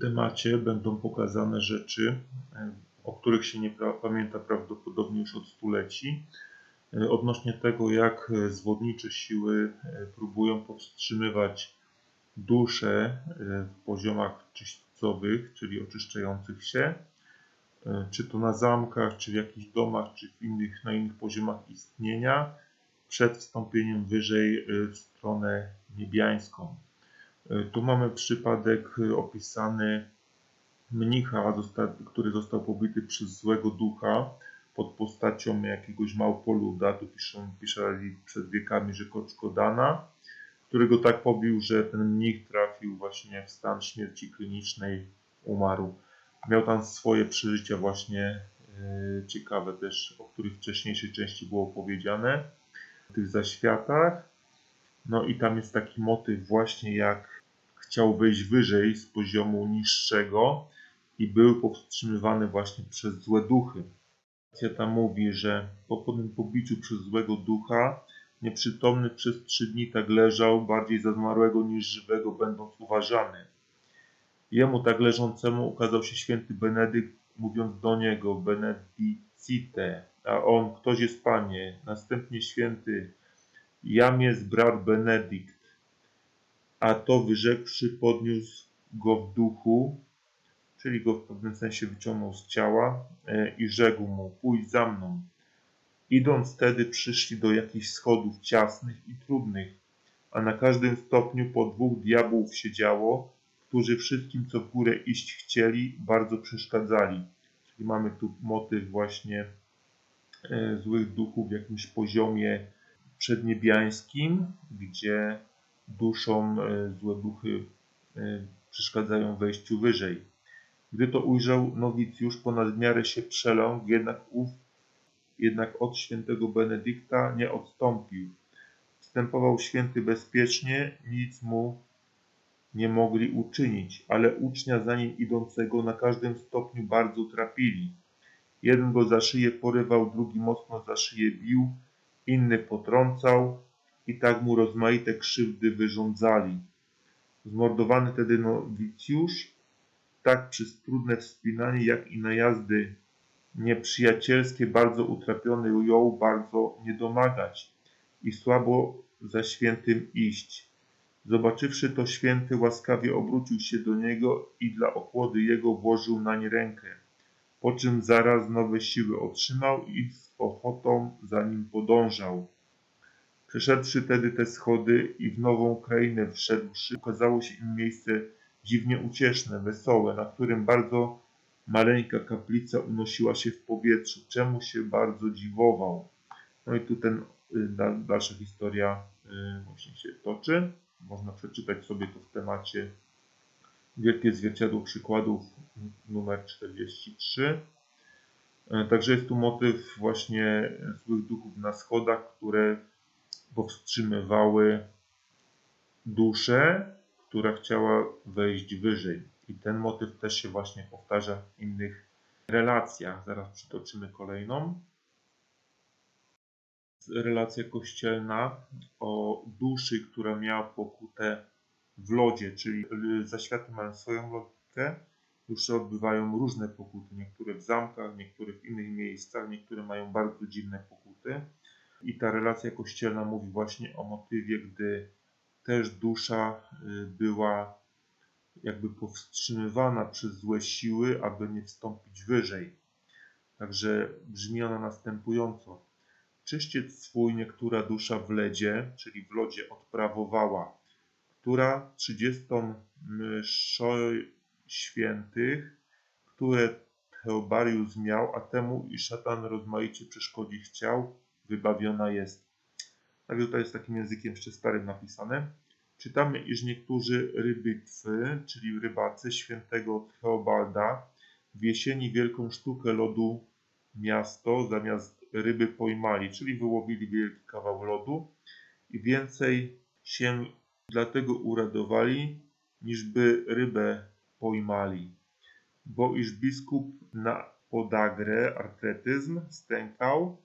Temacie będą pokazane rzeczy, e, o których się nie pamięta prawdopodobnie już od stuleci, e, odnośnie tego, jak e, zwodnicze siły próbują powstrzymywać dusze w poziomach czyścowych, czyli oczyszczających się, czy to na zamkach, czy w jakichś domach, czy w innych, na innych poziomach istnienia, przed wstąpieniem wyżej w stronę niebiańską. E, Tu mamy przypadek e, opisany mnicha, który został pobity przez złego ducha pod postacią jakiegoś małpoluda, tu piszą, pisali przed wiekami, że Koczkodana, którego tak pobił, że ten mnich trafił właśnie w stan śmierci klinicznej, umarł. Miał tam swoje przeżycia właśnie e, ciekawe też, o których w wcześniejszej części było powiedziane, w tych zaświatach. No i tam jest taki motyw właśnie jak chciał wejść wyżej z poziomu niższego i był powstrzymywany właśnie przez złe duchy. Akcja tam mówi, że po tym pobiciu przez złego ducha nieprzytomny przez trzy dni tak leżał, bardziej za zmarłego niż żywego będąc uważany. Jemu tak leżącemu ukazał się święty Benedykt, mówiąc do niego Benedicite, a on, ktoś jest Panie, następnie święty, jam jest brat Benedykt, a to wyrzekłszy podniósł go w duchu, czyli go w pewnym sensie wyciągnął z ciała e, i rzekł mu, pójdź za mną. Idąc wtedy przyszli do jakichś schodów ciasnych i trudnych, a na każdym stopniu po dwóch diabłów siedziało, którzy wszystkim, co w górę iść chcieli, bardzo przeszkadzali. Czyli mamy tu motyw właśnie e, złych duchów w jakimś poziomie przedniebiańskim, gdzie duszom e, złe duchy e, przeszkadzają wejściu wyżej. Gdy to ujrzał nowicjusz, ponad miarę się przeląkł, jednak ów, jednak od świętego Benedykta nie odstąpił. Wstępował święty bezpiecznie, nic mu nie mogli uczynić, ale ucznia za nim idącego na każdym stopniu bardzo trapili. Jeden go za szyję porywał, drugi mocno za szyję bił, inny potrącał i tak mu rozmaite krzywdy wyrządzali. Zmordowany tedy nowicjusz, tak przez trudne wspinanie, jak i najazdy nieprzyjacielskie, bardzo utrapiony jął bardzo niedomagać i słabo za świętym iść. Zobaczywszy to święty, łaskawie obrócił się do niego i dla ochłody jego włożył nań rękę, po czym zaraz nowe siły otrzymał i z ochotą za nim podążał. Przeszedłszy tedy te schody i w nową krainę wszedłszy, ukazało się im miejsce dziwnie ucieszne, wesołe, na którym bardzo maleńka kaplica unosiła się w powietrzu, czemu się bardzo dziwował. No i tu ten y, dal- dalsza historia y, właśnie się toczy. Można przeczytać sobie to w temacie Wielkie Zwierciadło Przykładów numer 43. E, Także jest tu motyw właśnie złych duchów na schodach, które powstrzymywały duszę, która chciała wejść wyżej. I ten motyw też się właśnie powtarza w innych relacjach. Zaraz przytoczymy kolejną. Relacja kościelna o duszy, która miała pokutę w lodzie, czyli zaświaty mają swoją logikę. Dusze odbywają różne pokuty, niektóre w zamkach, niektóre w innych miejscach, niektóre mają bardzo dziwne pokuty. I ta relacja kościelna mówi właśnie o motywie, gdy też dusza y, była jakby powstrzymywana przez złe siły, aby nie wstąpić wyżej. Także brzmi ona następująco. Czyściec swój niektóra dusza w ledzie, czyli w lodzie odprawowała, która trzydziestą mszą świętych, które Theobarius miał, a temu i szatan rozmaicie przeszkodzi chciał, wybawiona jest. Także tutaj jest takim językiem jeszcze starym napisane. Czytamy, iż niektórzy rybitwy, czyli rybacy świętego Theobalda, w jesieni wielką sztukę lodu miasto zamiast ryby pojmali, czyli wyłowili wielki kawał lodu i więcej się dlatego uradowali, niż by rybę pojmali. Bo iż biskup na podagrę artretyzm stękał,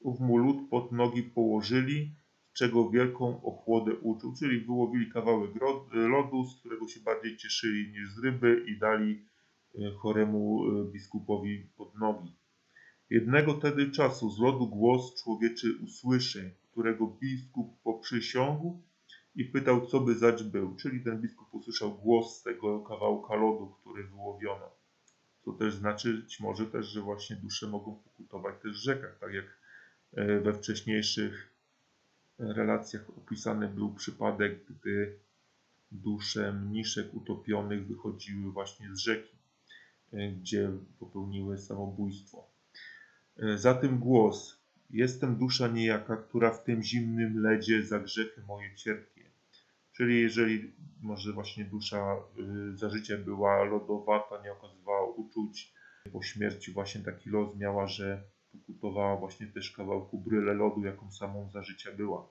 ów mu lud pod nogi położyli, czego wielką ochłodę uczuł, czyli wyłowili kawałek lodu, z którego się bardziej cieszyli niż z ryby i dali e, choremu e, biskupowi pod nogi. Jednego tedy czasu z lodu głos człowieczy usłyszy, którego biskup poprzysiągł i pytał, co by zać był. Czyli ten biskup usłyszał głos z tego kawałka lodu, który wyłowiono. Co też znaczyć może też, że właśnie dusze mogą pokutować też w rzekach, tak jak we wcześniejszych relacjach opisany był przypadek, gdy dusze mniszek utopionych wychodziły właśnie z rzeki, e, gdzie popełniły samobójstwo. E, Za tym głos. Jestem dusza niejaka, która w tym zimnym ledzie za grzechy moje cierpie. Czyli jeżeli może właśnie dusza y, za życia była lodowata, nie okazywała uczuć, po śmierci właśnie taki los miała, że pokutowała właśnie też kawałku bryle lodu, jaką samą za życia była.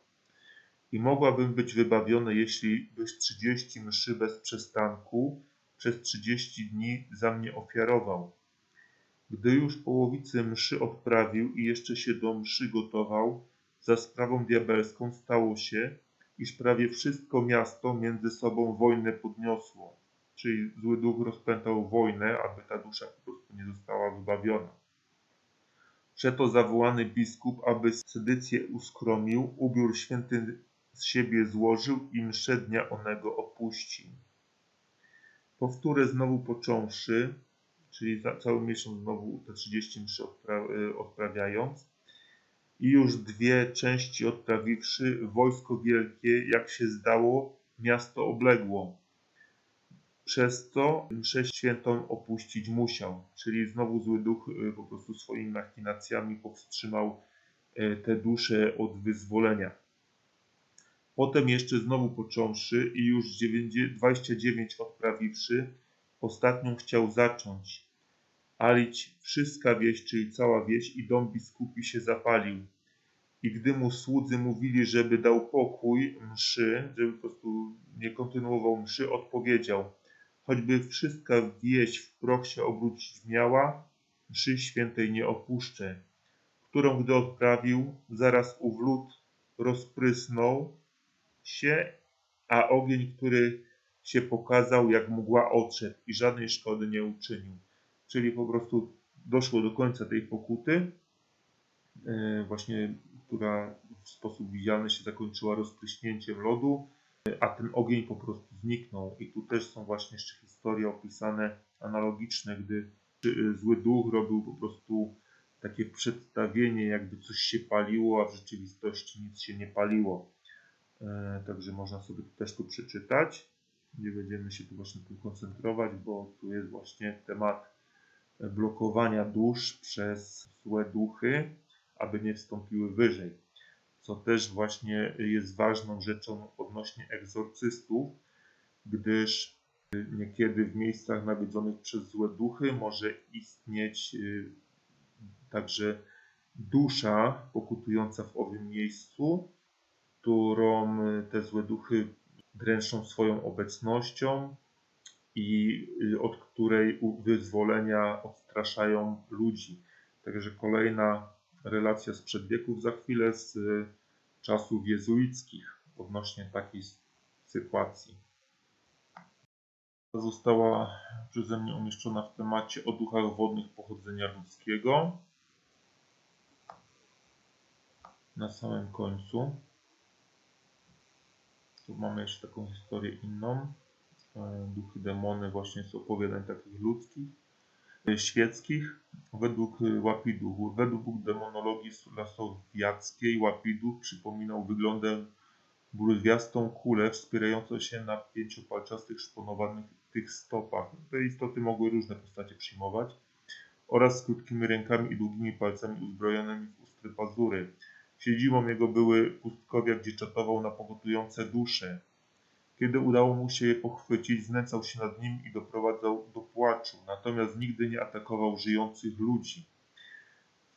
I mogłabym być wybawiona, jeśli byś 30 mszy bez przestanku przez 30 dni za mnie ofiarował. Gdy już połowicy mszy odprawił i jeszcze się do mszy gotował, za sprawą diabelską stało się, iż prawie wszystko miasto między sobą wojnę podniosło. Czyli zły duch rozpętał wojnę, aby ta dusza po prostu nie została wybawiona. Przeto zawołany biskup, aby sedycję uskromił, ubiór święty z siebie złożył i mszę dnia onego opuścił. Powtórę znowu począwszy, czyli za cały miesiąc znowu te 30 mszy odpra- y, odprawiając, i już dwie części odprawiwszy, wojsko wielkie, jak się zdało, miasto obległo. Przez co mszę świętą opuścić musiał, czyli znowu zły duch y, po prostu swoimi machinacjami powstrzymał y, te dusze od wyzwolenia. Potem jeszcze znowu począwszy i już 9 29 odprawiwszy, ostatnią chciał zacząć, alić wszystka wieś, czyli cała wieś i dom biskupi się zapalił. I gdy mu słudzy mówili, żeby dał pokój mszy, żeby po prostu nie kontynuował mszy, odpowiedział, choćby wszystka wieś w proch się obrócić miała, mszy świętej nie opuszczę, którą gdy odprawił, zaraz lód rozprysnął się, a ogień, który się pokazał, jak mgła odszedł i żadnej szkody nie uczynił. Czyli po prostu doszło do końca tej pokuty, e, właśnie, która w sposób widzialny się zakończyła rozpryśnięciem lodu, a ten ogień po prostu zniknął. I tu też są właśnie jeszcze historie opisane analogiczne, gdy e, zły duch robił po prostu takie przedstawienie, jakby coś się paliło, a w rzeczywistości nic się nie paliło. E, Także można sobie też tu przeczytać. Nie będziemy się tu właśnie tym koncentrować, bo tu jest właśnie temat blokowania dusz przez złe duchy, aby nie wstąpiły wyżej. Co też właśnie jest ważną rzeczą odnośnie egzorcystów, gdyż niekiedy w miejscach nawiedzonych przez złe duchy może istnieć y, także dusza pokutująca w owym miejscu, którą te złe duchy dręczą swoją obecnością i y, od której wyzwolenia odstraszają ludzi. Także kolejna relacja sprzed wieków za chwilę z y, czasów jezuickich odnośnie takiej sytuacji. Została przeze mnie umieszczona w temacie o duchach wodnych pochodzenia ludzkiego. Na samym końcu. Tu mamy jeszcze taką historię inną. E, Duchy, demony właśnie z opowiadań takich ludzkich, świeckich. Według e, Łapidu, według demonologii lasowiackiej Łapidu przypominał wyglądem brudwiastą kulę wspierającą się na pięciopalczastych szponowanych tych stopach. Te istoty mogły różne postacie przyjmować oraz z krótkimi rękami i długimi palcami uzbrojonymi w ostre pazury. Siedzibą jego były pustkowia, gdzie czatował na pogotujące dusze. Kiedy udało mu się je pochwycić, znęcał się nad nim i doprowadzał do płaczu, natomiast nigdy nie atakował żyjących ludzi.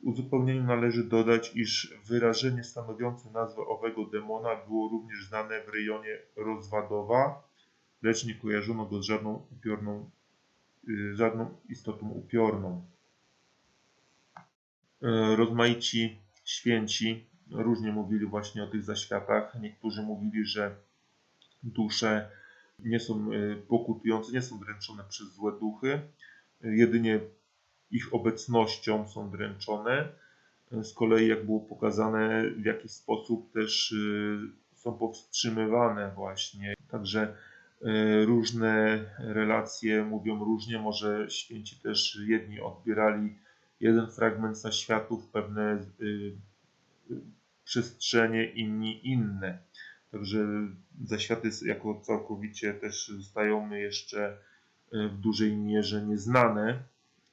W uzupełnieniu należy dodać, iż wyrażenie stanowiące nazwę owego demona było również znane w rejonie Rozwadowa, lecz nie kojarzono go z żadną upiorną, y, żadną istotą upiorną. E, Rozmaici święci różnie mówili właśnie o tych zaświatach. Niektórzy mówili, że dusze nie są y, pokutujące, nie są dręczone przez złe duchy, jedynie ich obecnością są dręczone. Z kolei, jak było pokazane, w jaki sposób też są powstrzymywane właśnie. Także różne relacje mówią różnie. Może święci też jedni odbierali jeden fragment zaświatów, pewne przestrzenie, inni inne. Także zaświaty jako całkowicie też zostają jeszcze w dużej mierze nieznane,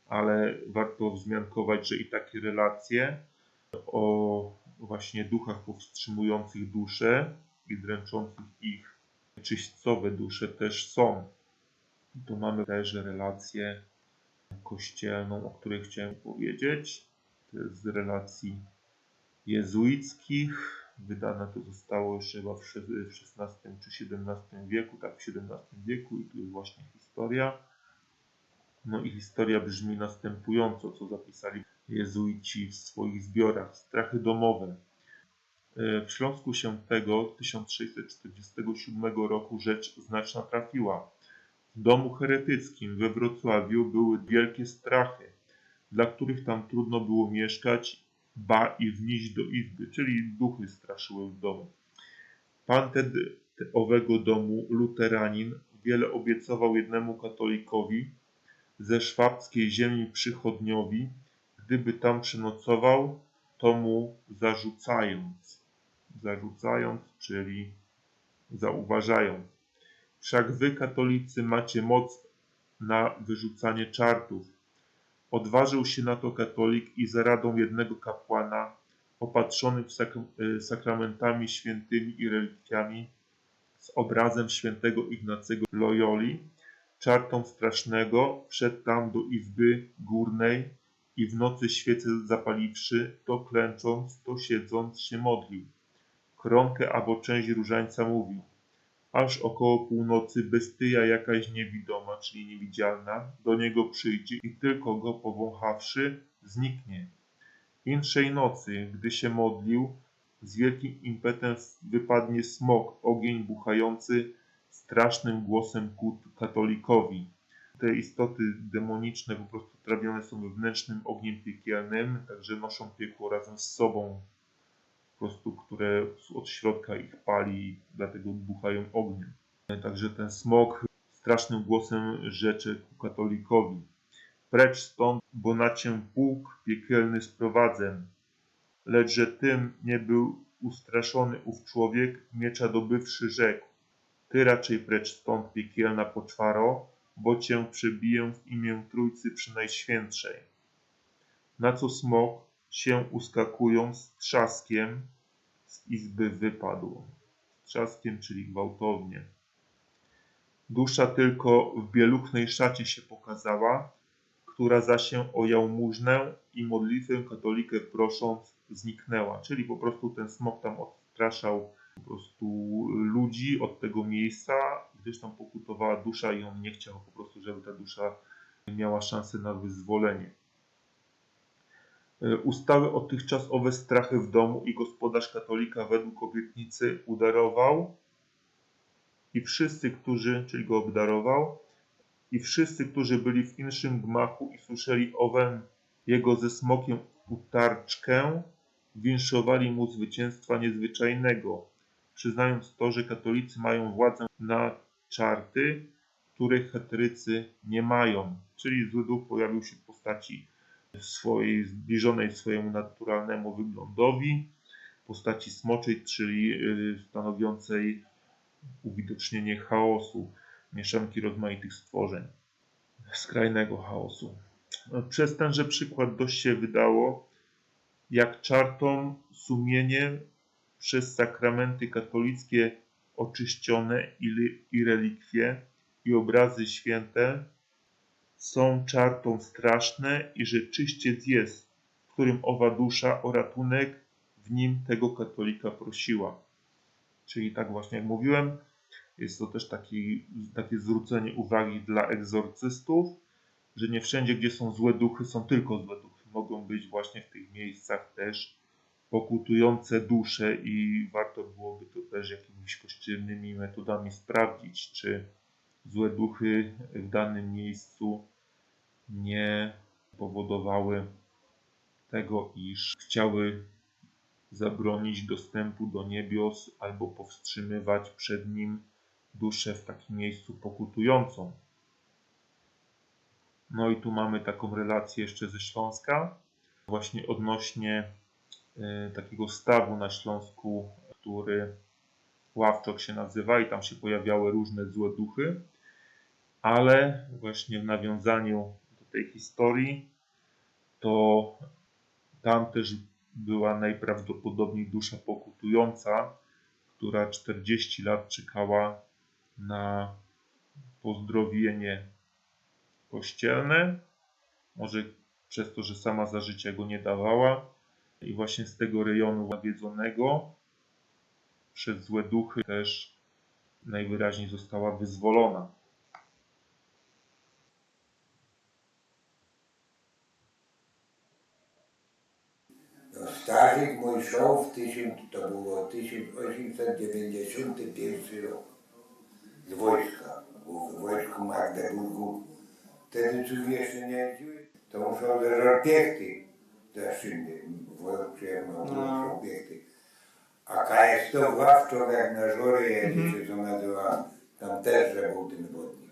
ale warto wzmiankować, że i takie relacje o właśnie duchach powstrzymujących duszę i dręczących ich czyśćcowe dusze też są. Tu mamy też relację kościelną, o której chciałem powiedzieć. To jest z relacji jezuickich. Wydane to zostało jeszcze chyba w XVI czy XVII wieku, tak w XVII wieku i tu jest właśnie historia. No i historia brzmi następująco, co zapisali jezuici w swoich zbiorach. Strachy domowe. E, W Śląsku się tego 1647 roku rzecz znaczna trafiła. W domu heretyckim we Wrocławiu były wielkie strachy, dla których tam trudno było mieszkać, ba i wnieść do izby, czyli duchy straszyły w domu. Pan ten owego domu, luteranin, wiele obiecował jednemu katolikowi ze szwabskiej ziemi przychodniowi, gdyby tam przynocował, to mu zarzucając. Zarzucając, czyli zauważając. Wszak wy, katolicy, macie moc na wyrzucanie czartów. Odważył się na to katolik i za radą jednego kapłana, opatrzony sak sakramentami świętymi i relikwiami, z obrazem świętego Ignacego Loyoli, czartom strasznego, wszedł tam do izby górnej i w nocy świece zapaliwszy, to klęcząc, to siedząc się modlił. Kronkę albo część różańca mówił. Aż około północy bestyja jakaś niewidoma, czyli niewidzialna, do niego przyjdzie i tylko go powąchawszy, zniknie. Inszej nocy, gdy się modlił, z wielkim impetem wypadnie smok, ogień buchający strasznym głosem ku katolikowi te istoty demoniczne po prostu trawione są wewnętrznym ogniem piekielnym, także noszą piekło razem z sobą, prostu, które od środka ich pali, dlatego buchają ogniem. Także ten smok strasznym głosem rzeczy ku katolikowi. Precz stąd, bo na cię pług piekielny sprowadzę. Lecz że tym nie był ustraszony ów człowiek, miecza dobywszy rzekł. Ty raczej precz stąd piekielna poczwaro, bo cię przebiję w imię Trójcy Przynajświętszej. Na co smok się uskakując z trzaskiem z izby wypadł. Z trzaskiem, czyli gwałtownie. Dusza tylko w bieluchnej szacie się pokazała, która za się o jałmużnę i modlitwę katolikę prosząc zniknęła. Czyli po prostu ten smok tam odstraszał po prostu ludzi od tego miejsca, gdyż tam pokutowała dusza i on nie chciał po prostu, żeby ta dusza miała szansę na wyzwolenie. E, ustawy o tychczas owe strachy w domu i gospodarz katolika według obietnicy udarował i wszyscy, którzy, czyli go obdarował, i wszyscy, którzy byli w inszym gmachu i słyszeli owę jego ze smokiem utarczkę, winszowali mu zwycięstwa niezwyczajnego, przyznając to, że katolicy mają władzę na czarty, których heterycy nie mają. Czyli zły duch pojawił się w postaci swojej zbliżonej swojemu naturalnemu wyglądowi, postaci smoczej, czyli y, stanowiącej uwidocznienie chaosu, mieszanki rozmaitych stworzeń, skrajnego chaosu. Przez tenże przykład dość się wydało, jak czartom sumienie przez sakramenty katolickie oczyszczone i relikwie i obrazy święte są czartą straszne i że czyściec jest, którym owa dusza o ratunek w nim tego katolika prosiła. Czyli tak właśnie jak mówiłem, jest to też taki, takie zwrócenie uwagi dla egzorcystów, że nie wszędzie, gdzie są złe duchy, są tylko złe duchy. Mogą być właśnie w tych miejscach też pokutujące dusze i warto byłoby to też jakimiś kościelnymi metodami sprawdzić, czy złe duchy w danym miejscu nie powodowały tego, iż chciały zabronić dostępu do niebios albo powstrzymywać przed nim duszę w takim miejscu pokutującą. No i tu mamy taką relację jeszcze ze Śląska, właśnie odnośnie y, takiego stawu na Śląsku, który Ławczok się nazywa i tam się pojawiały różne złe duchy, ale właśnie w nawiązaniu do tej historii to tam też była najprawdopodobniej dusza pokutująca, która 40 lat czekała na pozdrowienie kościelne. Może przez to, że sama za życia go nie dawała. I właśnie z tego rejonu nawiedzonego przez złe duchy też najwyraźniej została wyzwolona. Starzyk mój tysiąc, to było 1891 rok z wojska. Był w wojsku Magdeburgu. Wtedy cóż jeszcze nie jeździły. To musiał ze Żorpiechty zaszczytny. Wojsk przyjechał No. A KS to Ławczok jak na żory jedzie, się to nazywa. Tam też że był ten wodnik.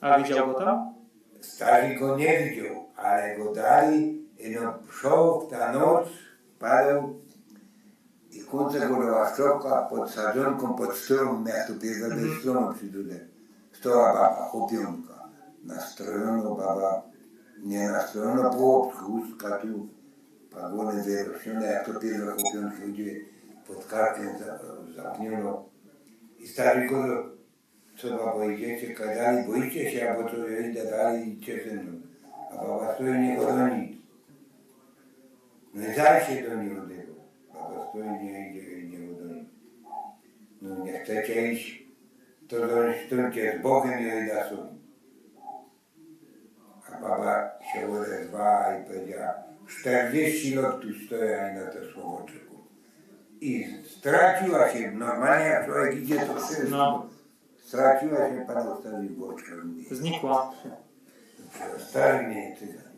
A widział go tam? Stary go nie widział, ale go dali i no szał ta noc, padał i go do Łaszczoka pod sadzonką, pod stołą, jak to pierwsze bez stromu przy dudze. Baba, chłopionka. Nastrojono baba, nie nastrojono po obsku, ustka tu, pagony wyrośnione, jak to pierwsze chłopionki idzie pod karkiem za- zapniono. I stary go do, co babo idziecie, kazali, boicie się, albo co ja idę dalej, idźcie ze mną. A baba stoi, nie goni. No i zaj się do niego tego. Baba stoi, nie idzie, nie goni. No nie chcecie iść, to stońcie z Bogiem i idę sobie. A baba się odezwała i powiedziała, 40 lat tu stoję i na to słowo czekam. I straciła się, normalnie jak człowiek idzie, to wszystko. No. Straciła się, Pan ustawił boczkę. Znikła. Stary mnie cygan.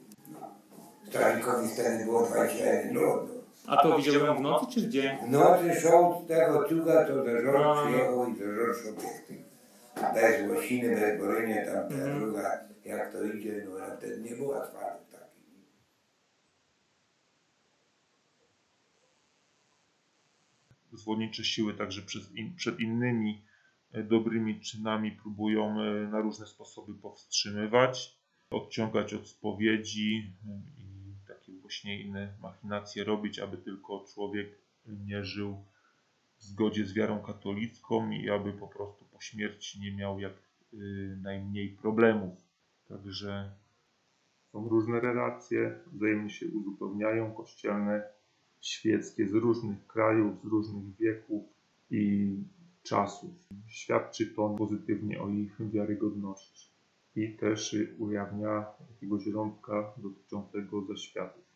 Starikowi wtedy było 21 lat. A to widział ją w nocy czy w dzień? W nocy szał z tego cuga, to do żor przyjechał i do żor obiekty. Bez łosiny, bez borenia, tam ta Mhm. druga, jak to idzie, no a wtedy nie było asfaltu taki. Zwodnicze siły także przez in, przed innymi e, dobrymi czynami próbują e, na różne sposoby powstrzymywać, odciągać od spowiedzi właśnie inne machinacje robić, aby tylko człowiek nie żył w zgodzie z wiarą katolicką i aby po prostu po śmierci nie miał jak y, najmniej problemów. Także są różne relacje, wzajemnie się uzupełniają kościelne, świeckie z różnych krajów, z różnych wieków i czasów. Świadczy to pozytywnie o ich wiarygodności i też y, ujawnia jakiegoś rąbka dotyczącego zaświatów.